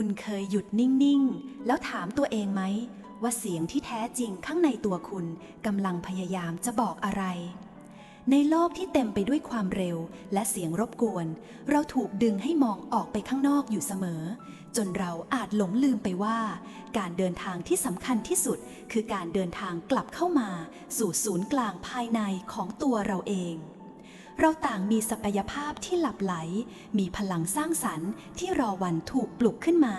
คุณเคยหยุดนิ่ง ๆ แล้วถามตัวเองไหม ว่าเสียงที่แท้จริงข้างในตัวคุณกำลังพยายามจะบอกอะไร ในโลกที่เต็มไปด้วยความเร็วและเสียงรบกวน เราถูกดึงให้มองออกไปข้างนอกอยู่เสมอ จนเราอาจหลงลืมไปว่า การเดินทางที่สำคัญที่สุด คือการเดินทางกลับเข้ามา สู่ศูนย์กลางภายในของตัวเราเอง เราต่างมีศักยภาพที่หลับไหล มีพลังสร้างสรรค์ที่รอวันถูกปลุกขึ้นมา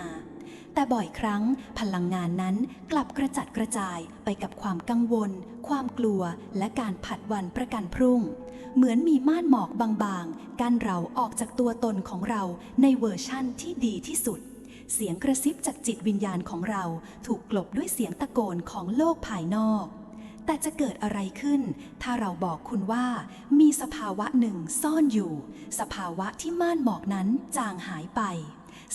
แต่บ่อยครั้งพลังงานนั้นกลับกระจัดกระจายไปกับความกังวล ความกลัว และการผัดวันประกันพรุ่ง เหมือนมีม่านหมอกบางๆ กั้นเราออกจากตัวตนของเราในเวอร์ชั่นที่ดีที่สุดเสียงกระซิบจากจิตวิญญาณของเราถูกกลบด้วยเสียงตะโกนของโลกภายนอก แต่จะเกิดอะไรขึ้น ถ้าเราบอกคุณว่า มีสภาวะหนึ่งซ่อนอยู่ สภาวะที่ม่านหมอกนั้นจางหายไป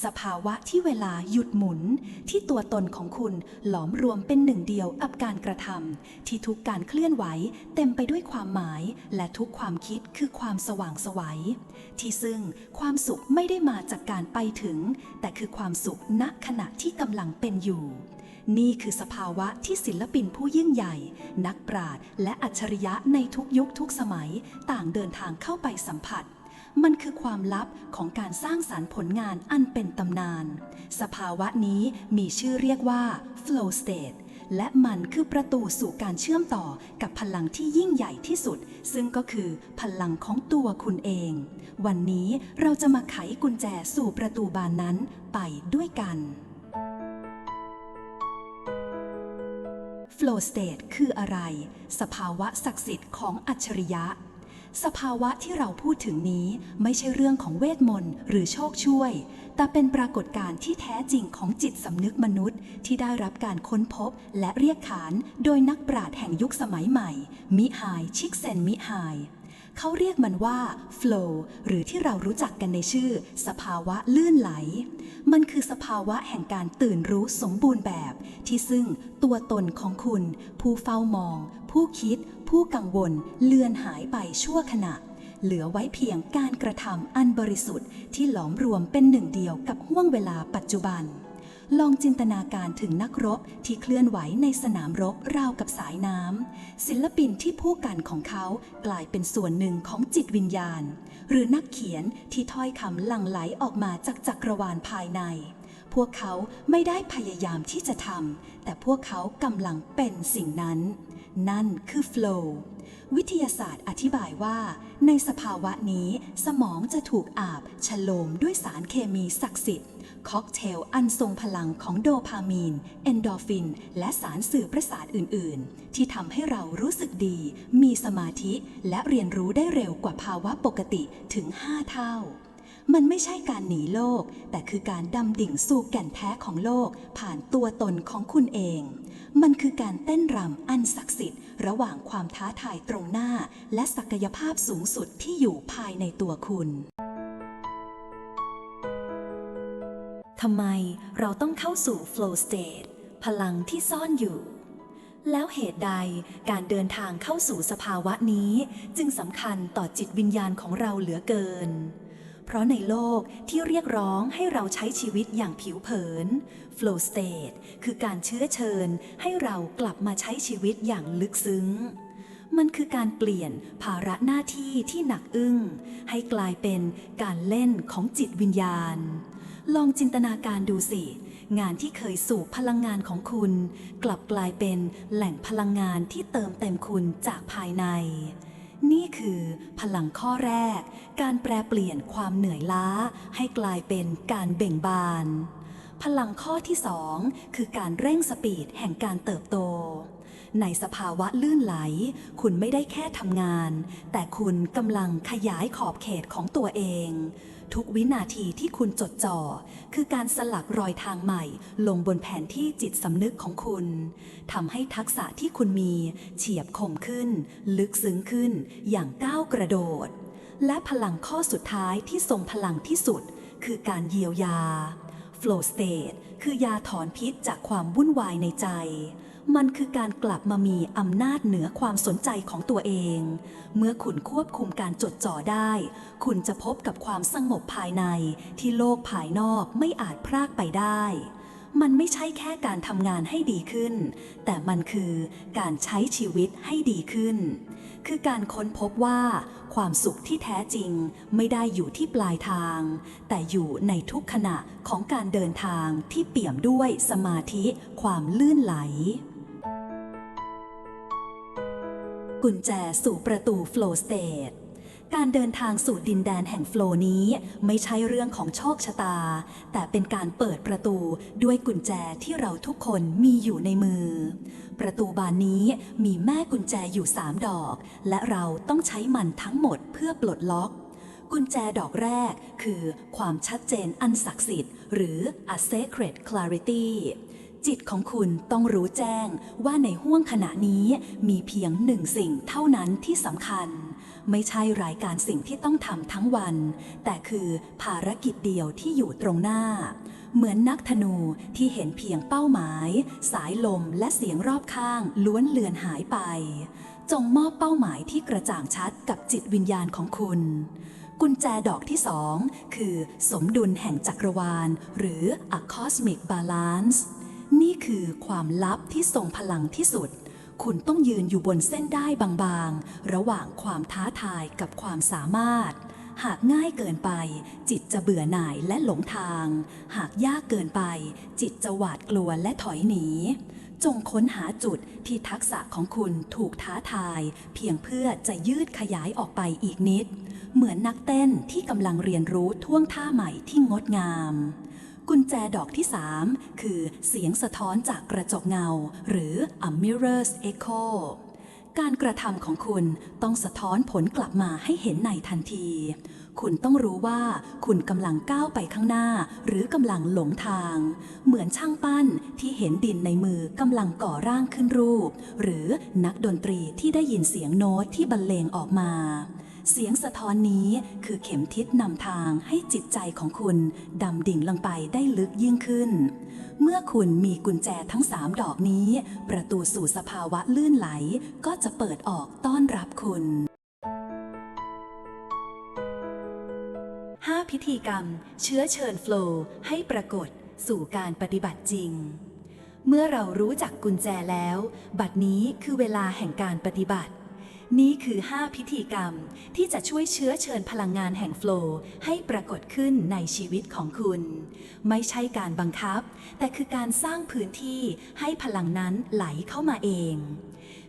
สภาวะที่เวลาหยุดหมุน ที่ตัวตนของคุณหลอมรวมเป็นหนึ่งเดียวกับการกระทำที่ทุกการเคลื่อนไหวเต็มไปด้วยความหมาย และทุกความคิดคือความสว่างสวัย ที่ซึ่งความสุขไม่ได้มาจากการไปถึง แต่คือความสุขณขณะที่กำลังเป็นอยู่ นี่คือสภาวะที่ศิลปินผู้ยิ่งใหญ่ นักปราชญ์และอัจฉริยะในทุกยุคทุกสมัยต่างเดินทางเข้าไปสัมผัส มันคือความลับของการสร้างสารรค์ผลงานอันเป็นตำนาน สภาวะนี้มีชื่อเรียกว่า flow state และมันคือประตูสู่การเชื่อมต่อกับพลังที่ยิ่งใหญ่ที่สุด ซึ่งก็คือพลังของตัวคุณเอง วันนี้เราจะมาไขกุญแจสู่ประตูบานนั้นไปด้วยกัน Flow State คืออะไร สภาวะศักดิ์สิทธิ์ของอัจฉริยะ สภาวะที่เราพูดถึงนี้ไม่ใช่เรื่องของเวทมนต์หรือโชคช่วย แต่เป็นปรากฏการณ์ที่แท้จริงของจิตสำนึกมนุษย์ ที่ได้รับการค้นพบและเรียกขาน โดยนักปราชญ์แห่งยุคสมัยใหม่ มิไฮชิกเซนมิไฮ เขาเรียกมันว่า flow หรือที่เรารู้จักกันในชื่อ สภาวะลื่นไหล มันคือสภาวะแห่งการตื่นรู้สมบูรณ์แบบ ที่ซึ่งตัวตนของคุณ ผู้เฝ้ามอง ผู้คิด ผู้กังวล เลือนหายไปชั่วขณะ เหลือไว้เพียงการกระทำอันบริสุทธิ์ที่หลอมรวมเป็นหนึ่งเดียวกับห่วงเวลาปัจจุบัน ลองจินตนาการถึงนักรบที่เคลื่อนไหวในสนามรบราวกับสายน้ำ ศิลปินที่ผู้กันของเขากลายเป็นส่วนหนึ่งของจิตวิญญาณ หรือนักเขียนที่ถ้อยคำหลั่งไหลออกมาจากจักรวาลภายใน พวกเขาไม่ได้พยายามที่จะทำแต่พวกเขากำลังเป็นสิ่งนั้น นั่นคือ flow วิทยาศาสตร์อธิบายว่า ในสภาวะนี้สมองจะถูกอาบฉโลมด้วยสารเคมีศักดิ์สิทธิ์ ค็อกเทลอันทรงพลังของโดพามีน เอนโดฟิน และสารสื่อประสาทอื่น ๆ ที่ทำให้เรารู้สึกดี มีสมาธิ และเรียนรู้ได้เร็วกว่าภาวะปกติถึง 5 เท่า มันไม่ใช่การหนีโลก แต่คือการดำดิ่งสู่แก่นแท้ของโลก ผ่านตัวตนของคุณเอง มันคือการเต้นรำอันศักดิ์สิทธิ์ ระหว่างความท้าทายตรงหน้า และศักยภาพสูงสุดที่อยู่ภายในตัวคุณทำไมเราต้องเข้าสู่ flow state พลังที่ซ่อนอยู่ แล้วเหตุใดการเดินทางเข้าสู่สภาวะนี้ จึงสำคัญต่อจิตวิญญาณของเราเหลือเกิน เพราะในโลกที่เรียกร้องให้เราใช้ชีวิตอย่างผิวเผิน flow state คือการเชื้อเชิญให้เรากลับมาใช้ชีวิตอย่างลึกซึ้ง มันคือการเปลี่ยนภาระหน้าที่ที่หนักอึ้ง ให้กลายเป็นการเล่นของจิตวิญญาณ ลองจินตนาการดูสิ งานที่เคยสูบพลังงานของคุณ กลับกลายเป็นแหล่งพลังงานที่เติมเต็มคุณจากภายใน นี่คือพลังข้อแรก การแปลเปลี่ยนความเหนื่อยล้า ให้กลายเป็นการเบ่งบาน พลังข้อที่สองคือการเร่งสปีดแห่งการเติบโต ในสภาวะลื่นไหล คุณไม่ได้แค่ทำงาน แต่คุณกำลังขยายขอบเขตของตัวเอง ทุกวินาทีที่คุณจดจ่อ คือการสลักรอยทางใหม่ ลงบนแผนที่จิตสำนึกของคุณทำให้ทักษะที่คุณมีเฉียบคมขึ้น ลึกซึ้งขึ้น อย่างก้าวกระโดด และพลังข้อสุดท้ายที่ทรงพลังที่สุด คือการเยียวยา flow state คือยาถอนพิษจากความวุ่นวายในใจ มันคือการกลับมามีอำนาจเหนือความสนใจของตัวเอง เมื่อคุณควบคุมการจดจ่อได้ คุณจะพบกับความสงบภายในที่โลกภายนอกไม่อาจพรากไปได้ มันไม่ใช่แค่การทำงานให้ดีขึ้น แต่มันคือการใช้ชีวิตให้ดีขึ้น คือการค้นพบว่า ความสุขที่แท้จริงไม่ได้อยู่ที่ปลายทาง แต่อยู่ในทุกขณะของการเดินทางที่เปี่ยมด้วยสมาธิความลื่นไหล กุญแจสู่ประตู Flow State การเดินทางสู่ดินแดนแห่งโฟล์นี้ไม่ใช่เรื่องของโชคชะตา แต่เป็นการเปิดประตูด้วยกุญแจที่เราทุกคนมีอยู่ในมือ ประตูบานนี้มีแม่กุญแจอยู่3ดอก และเราต้องใช้มันทั้งหมดเพื่อปลดล็อก กุญแจดอกแรกคือความชัดเจนอันศักดิ์สิทธิ์ หรือ a sacred clarity จิตของคุณต้องรู้แจ้งว่าในห้วงขณะนี้มีเพียงหนึ่งสิ่งเท่านั้นที่สำคัญ ไม่ใช่รายการสิ่งที่ต้องทำทั้งวัน แต่คือภารกิจเดียวที่อยู่ตรงหน้า เหมือนนักธนูที่เห็นเพียงเป้าหมาย สายลมและเสียงรอบข้างล้วนเลือนหายไป จงมอบเป้าหมายที่กระจ่างชัดกับจิตวิญญาณของคุณกุญแจดอกที่สองคือสมดุลแห่งจักรวาล หรือ a cosmic balance นี่คือความลับที่ทรงพลังที่สุด คุณต้องยืนอยู่บนเส้นได้บางๆ ระหว่างความท้าทายกับความสามารถ หากง่ายเกินไป จิตจะเบื่อหน่ายและหลงทาง หากยากเกินไป จิตจะหวาดกลัวและถอยหนี จงค้นหาจุดที่ทักษะของคุณถูกท้าทาย เพียงเพื่อจะยืดขยายออกไปอีกนิด เหมือนนักเต้นที่กำลังเรียนรู้ท่วงท่าใหม่ที่งดงาม กุญแจดอกที่ 3 คือเสียงสะท้อนจากกระจกเงา หรือ a mirror's echo การกระทำของคุณต้องสะท้อนผลกลับมาให้เห็นในทันที คุณต้องรู้ว่าคุณกำลังก้าวไปข้างหน้า หรือกำลังหลงทาง เหมือนช่างปั้นที่เห็นดินในมือกำลังก่อร่างขึ้นรูป หรือนักดนตรีที่ได้ยินเสียงโน้ตที่บรรเลงออกมา เสียงสะท้อนนี้คือเข็มทิศนำทางให้จิตใจของคุณดำดิ่งลงไปได้ลึกยิ่งขึ้น เมื่อคุณมีกุญแจทั้งสามดอกนี้ ประตูสู่สภาวะลื่นไหลก็จะเปิดออกต้อนรับคุณ5พิธีกรรม เชื้อเชิญโฟล์ให้ปรากฏสู่การปฏิบัติจริง เมื่อเรารู้จักกุญแจแล้ว บัดนี้คือเวลาแห่งการปฏิบัติ นี่คือ 5 พิธีกรรมที่จะช่วยเชื้อเชิญพลังงานแห่งโฟล์ให้ปรากฏขึ้นในชีวิตของคุณ ไม่ใช่การบังคับ แต่คือการสร้างพื้นที่ให้พลังนั้นไหลเข้ามาเอง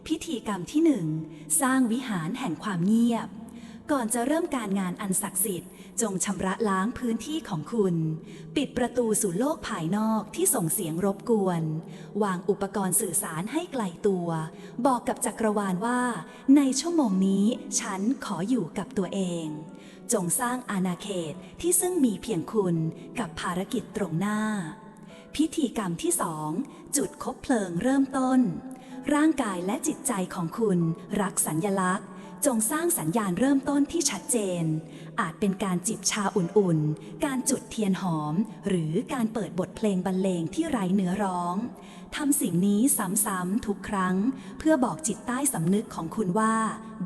พิธีกรรมที่ 1 สร้างวิหารแห่งความเงียบ ก่อนจะเริ่มการงานอันศักดิ์สิทธิ์ จงชำระล้างพื้นที่ของคุณ ปิดประตูสู่โลกภายนอกที่ส่งเสียงรบกวน วางอุปกรณ์สื่อสารให้ไกลตัว บอกกับจักรวาลว่า ในชั่วโมงนี้ฉันขออยู่กับตัวเอง จงสร้างอาณาเขตที่ซึ่งมีเพียงคุณกับภารกิจตรงหน้า พิธีกรรมที่สองจุดคบเพลิงเริ่มต้น ร่างกายและจิตใจของคุณรักสัญญลักษณ์ จงสร้างสัญญาณเริ่มต้นที่ชัดเจน อาจเป็นการจิบชาอุ่นๆ การจุดเทียนหอม หรือการเปิดบทเพลงบรรเลงที่ไร้เนื้อร้องทำสิ่งนี้ซ้ำๆทุกครั้ง เพื่อบอกจิตใต้สำนึกของคุณว่า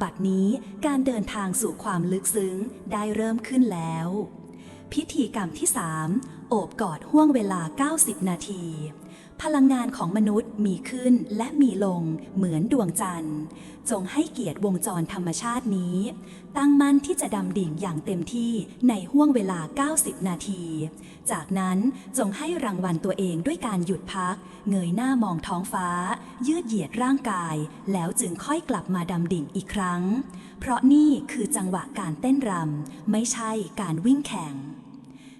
บัดนี้การเดินทางสู่ความลึกซึ้งได้เริ่มขึ้นแล้ว พิธีกรรมที่ 3 โอบกอดห่วงเวลา 90 นาที พลังงานของมนุษย์มีขึ้นและมีลงเหมือนดวงจันทร์ จงให้เกียรติวงจรธรรมชาตินี้ ตั้งมั่นที่จะดำดิ่งอย่างเต็มที่ในห่วงเวลา 90 นาที จากนั้นจงให้รางวัลตัวเองด้วยการหยุดพัก เงยหน้ามองท้องฟ้า ยืดเหยียดร่างกาย แล้วจึงค่อยกลับมาดำดิ่งอีกครั้ง เพราะนี่คือจังหวะการเต้นรำไม่ใช่การวิ่งแข่ง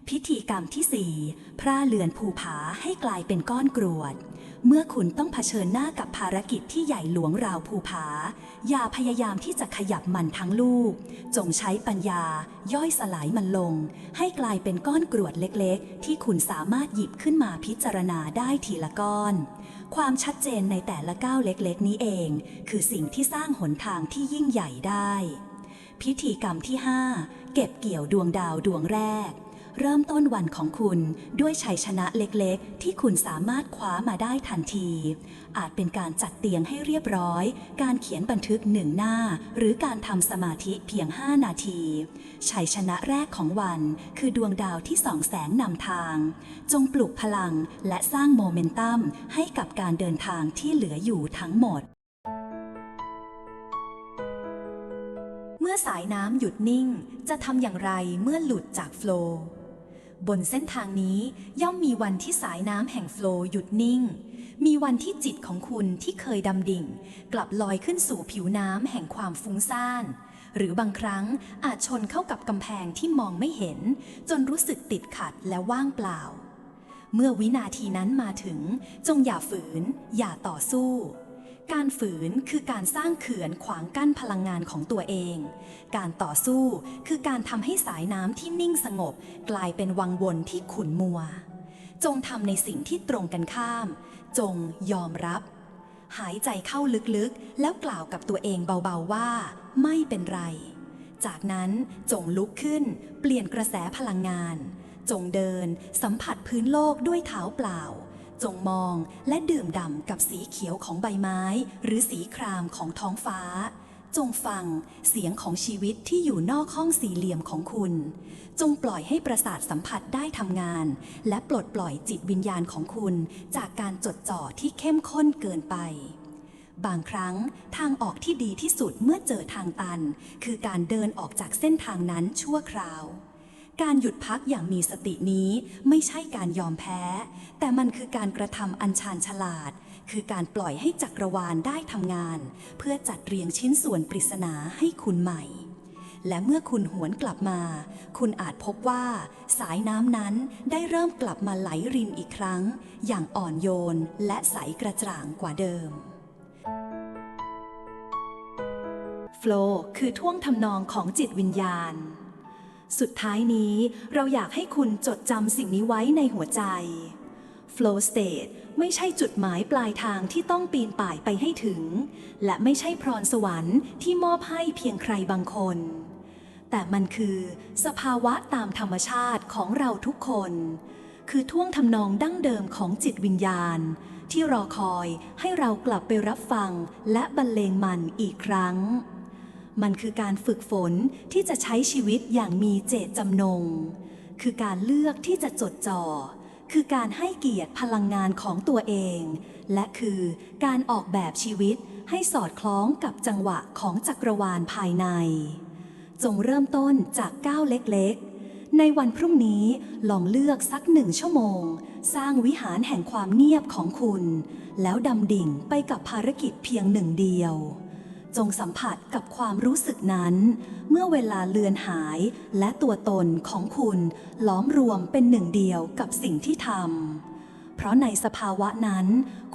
พิธีกรรมที่4พร่าเลือนภูผาให้กลายเป็นก้อนกรวด เมื่อคุณต้องเผชิญหน้ากับภารกิจที่ใหญ่หลวงราวภูผา อย่าพยายามที่จะขยับมันทั้งลูก จงใช้ปัญญา ย่อยสลายมันลง ให้กลายเป็นก้อนกรวดเล็กๆ ที่คุณสามารถหยิบขึ้นมาพิจารณาได้ทีละก้อน ความชัดเจนในแต่ละก้าวเล็กๆ นี้เอง คือสิ่งที่สร้างหนทางที่ยิ่งใหญ่ได้ พิธีกรรมที่ 5 เก็บเกี่ยวดวงดาวดวงแรก เริ่มต้นวันของคุณด้วยชัยชนะเล็กๆ ที่คุณสามารถคว้ามาได้ทันที อาจเป็นการจัดเตียงให้เรียบร้อย การเขียนบันทึกหนึ่งหน้า หรือการทำสมาธิเพียง 5 นาที ชัยชนะแรกของวันคือดวงดาวที่ส่องแสงนำทาง จงปลุกพลังและสร้างโมเมนตัมให้กับการเดินทางที่เหลืออยู่ทั้งหมดเมื่อสายน้ำหยุดนิ่ง จะทำอย่างไรเมื่อหลุดจากโฟล์ บนเส้นทางนี้ย่อมมีวันที่สายน้ำแห่งโฟล์หยุดนิ่ง มีวันที่จิตของคุณที่เคยดำดิ่ง กลับลอยขึ้นสู่ผิวน้ำแห่งความฟุ้งซ่าน หรือบางครั้งอาจชนเข้ากับกำแพงที่มองไม่เห็น จนรู้สึกติดขัดและว่างเปล่า เมื่อวินาทีนั้นมาถึงจงอย่าฝืน อย่าต่อสู้ การฝืนคือการสร้างเขื่อนขวางกั้นพลังงานของตัวเอง การต่อสู้คือการทำให้สายน้ำที่นิ่งสงบ กลายเป็นวังวนที่ขุ่นมัว จงทำในสิ่งที่ตรงกันข้าม จงยอมรับ หายใจเข้าลึกๆ แล้วกล่าวกับตัวเองเบาๆว่า ไม่เป็นไร จากนั้นจงลุกขึ้น เปลี่ยนกระแสพลังงาน จงเดินสัมผัสพื้นโลกด้วยเท้าเปล่า จงมองและดื่มด่ำกับสีเขียวของใบไม้ หรือสีครามของท้องฟ้า จงฟังเสียงของชีวิตที่อยู่นอกห้องสี่เหลี่ยมของคุณ จงปล่อยให้ประสาทสัมผัสได้ทำงาน และปลดปล่อยจิตวิญญาณของคุณ จากการจดจ่อที่เข้มข้นเกินไปบางครั้งทางออกที่ดีที่สุดเมื่อเจอทางตัน คือการเดินออกจากเส้นทางนั้นชั่วคราว การหยุดพักอย่างมีสตินี้ไม่ใช่การยอมแพ้ แต่มันคือการกระทำอันชาญฉลาด คือการปล่อยให้จักรวาลได้ทำงาน เพื่อจัดเรียงชิ้นส่วนปริศนาให้คุณใหม่ และเมื่อคุณหวนกลับมา คุณอาจพบว่า สายน้ำนั้นได้เริ่มกลับมาไหลรินอีกครั้ง อย่างอ่อนโยนและใสกระจ่างกว่าเดิมโฟล์คือท่วงทำนองของจิตวิญญาณ สุดท้ายนี้เราอยากให้คุณจดจำสิ่งนี้ไว้ในหัวใจ Flow State ไม่ใช่จุดหมายปลายทางที่ต้องปีนป่ายไปให้ถึง และไม่ใช่พรสวรรค์ที่มอบให้เพียงใครบางคน แต่มันคือสภาวะตามธรรมชาติของเราทุกคน คือท่วงทำนองดั้งเดิมของจิตวิญญาณ ที่รอคอยให้เรากลับไปรับฟังและบรรเลงมันอีกครั้ง มันคือการฝึกฝนที่จะใช้ชีวิตอย่างมีเจตจำนง คือการเลือกที่จะจดจ่อ คือการให้เกียรติพลังงานของตัวเอง และคือการออกแบบชีวิตให้สอดคล้องกับจังหวะของจักรวาลภายใน จงเริ่มต้นจากก้าวเล็กๆ ในวันพรุ่งนี้ลองเลือกสักหนึ่งชั่วโมง สร้างวิหารแห่งความเงียบของคุณ แล้วดำดิ่งไปกับภารกิจเพียงหนึ่งเดียว จงสัมผัสกับความรู้สึกนั้น เมื่อเวลาเลือนหายและตัวตนของคุณล้อมรวมเป็นหนึ่งเดียวกับสิ่งที่ทำ เพราะในสภาวะนั้น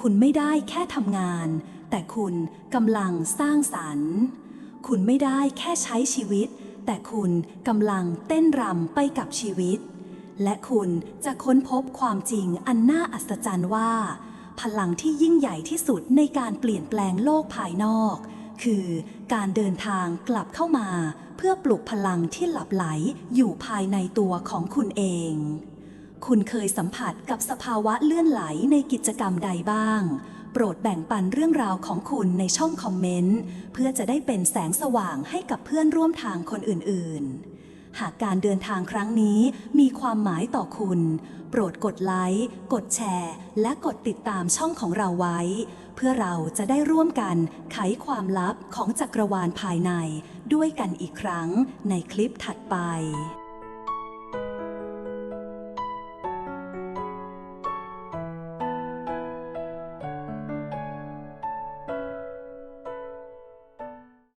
คุณไม่ได้แค่ทำงาน แต่คุณกำลังสร้างสรรค์ คุณไม่ได้แค่ใช้ชีวิต แต่คุณกำลังเต้นรำไปกับชีวิต และคุณจะค้นพบความจริงอันน่าอัศจรรย์ว่า พลังที่ยิ่งใหญ่ที่สุดในการเปลี่ยนแปลงโลกภายนอก คือการเดินทางกลับเข้ามา เพื่อปลุกพลังที่หลับไหลอยู่ภายในตัวของคุณเอง คุณเคยสัมผัสกับสภาวะเลื่อนไหลในกิจกรรมใดบ้าง โปรดแบ่งปันเรื่องราวของคุณในช่องคอมเมนต์ เพื่อจะได้เป็นแสงสว่างให้กับเพื่อนร่วมทางคนอื่น ๆหากการเดินทางครั้งนี้มีความหมายต่อคุณ โปรดกดไลค์ กดแชร์ และกดติดตามช่องของเราไว้ เพื่อเราจะได้ร่วมกันไขความลับของจักรวาลภายในด้วยกันอีกครั้งในคลิปถัดไป